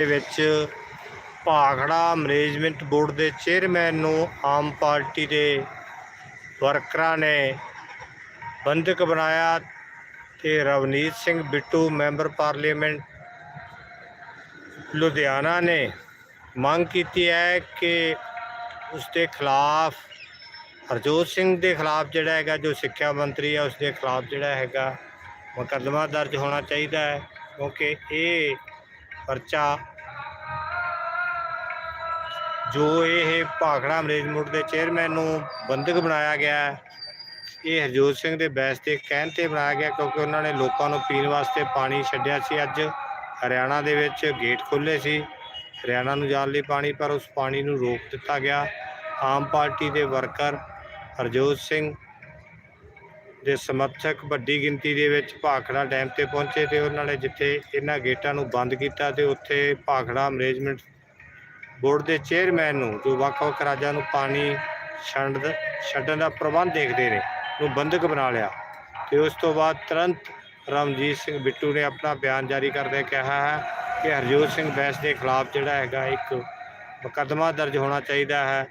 ਦੇ ਵਿੱਚ Bhakra management board ਦੇ ਚੇਅਰਮੈਨ ਨੂੰ ਆਮ ਪਾਰਟੀ ਦੇ ਵਰਕਰਾਂ ਨੇ ਬੰਦਕ ਬਣਾਇਆ ਤੇ ਰਵਨੀਤ ਸਿੰਘ ਬਿੱਟੂ ਮੈਂਬਰ ਪਾਰਲੀਮੈਂਟ ਲੁਧਿਆਣਾ ਨੇ ਮੰਗ ਕੀਤੀ ਹੈ ਕਿ ਉਸ ਦੇ ਖਿਲਾਫ, ਹਰਜੋਤ ਸਿੰਘ ਦੇ ਖਿਲਾਫ ਜਿਹੜਾ ਹੈਗਾ, ਜੋ ਸਿੱਖਿਆ ਮੰਤਰੀ ਹੈ ਉਸ ਦੇ ਖਿਲਾਫ ਜਿਹੜਾ ਹੈਗਾ ਮੁਕੱਦਮਾ ਦਰਜ ਹੋਣਾ ਚਾਹੀਦਾ ਹੈ ਕਿਉਂਕਿ ਇਹ ਪਰਚਾ। ਜੋ ਇਹ ਭਾਖੜਾ ਮੈਨੇਜਮੈਂਟ ਦੇ ਚੇਅਰਮੈਨ ਨੂੰ ਬੰਦਕ ਬਣਾਇਆ ਗਿਆ ਹੈ। ਇਹ ਹਰਜੋਤ ਸਿੰਘ ਦੇ ਬੈਸ ਤੇ ਕਹਿਣ ਤੇ ਬਣਾਇਆ ਗਿਆ ਕਿਉਂਕਿ ਉਹਨਾਂ ਨੇ ਲੋਕਾਂ ਨੂੰ ਪੀਣ ਵਾਸਤੇ ਪਾਣੀ ਛੱਡਿਆ ਸੀ। ਅੱਜ ਹਰਿਆਣਾ ਦੇ ਵਿੱਚ ਗੇਟ ਖੁੱਲੇ ਸੀ। ਹਰਿਆਣਾ ਨੂੰ ਜਾਣ ਲਈ ਪਾਣੀ, ਪਰ ਉਸ ਪਾਣੀ ਨੂੰ ਰੋਕ ਦਿੱਤਾ ਗਿਆ। ਆਮ ਪਾਰਟੀ ਦੇ ਵਰਕਰ ਹਰਜੋਤ ਸਿੰਘ ਦੇ ਸਮਰਥਕ ਵੱਡੀ ਗਿਣਤੀ ਦੇ ਵਿੱਚ ਭਾਖੜਾ ਡੈਮ ਤੇ ਪਹੁੰਚੇ ਤੇ ਉਹਨਾਂ ਨੇ ਜਿੱਥੇ ਇਹਨਾਂ ਗੇਟਾਂ ਨੂੰ ਬੰਦ ਕੀਤਾ ਤੇ ਉੱਥੇ ਭਾਖੜਾ ਮੈਨੇਜਮੈਂਟ ਬੋਰਡ ਦੇ ਚੇਅਰਮੈਨ ਨੂੰ, ਜੋ ਵੱਖ-ਵੱਖ ਰਾਜਾਂ ਨੂੰ ਪਾਣੀ ਛੱਡ ਛੱਡਣ ਦਾ ਪ੍ਰਬੰਧ ਦੇਖਦੇ ਨੇ, ਨੂੰ ਬੰਦਕ ਬਣਾ ਲਿਆ। ਤੇ ਉਸ ਤੋਂ ਬਾਅਦ ਤੁਰੰਤ ਰਮਜੀਤ ਸਿੰਘ ਬਿੱਟੂ ਨੇ ਆਪਣਾ ਬਿਆਨ ਜਾਰੀ ਕਰਦੇ ਕਿਹਾ ਹੈ ਕਿ ਹਰਜੋਤ ਸਿੰਘ ਬੈਂਸ ਦੇ ਖਿਲਾਫ ਜਿਹੜਾ ਹੈਗਾ ਇੱਕ ਮੁਕੱਦਮਾ ਦਰਜ ਹੋਣਾ ਚਾਹੀਦਾ ਹੈ।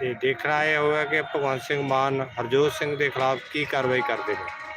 ਤੇ ਦੇਖਣਾ ਇਹ ਹੋਗਾ ਕਿ ਭਗਵੰਤ ਸਿੰਘ ਮਾਨ ਹਰਜੋਤ ਸਿੰਘ ਦੇ ਖਿਲਾਫ ਕੀ ਕਾਰਵਾਈ ਕਰਦੇ ਨੇ।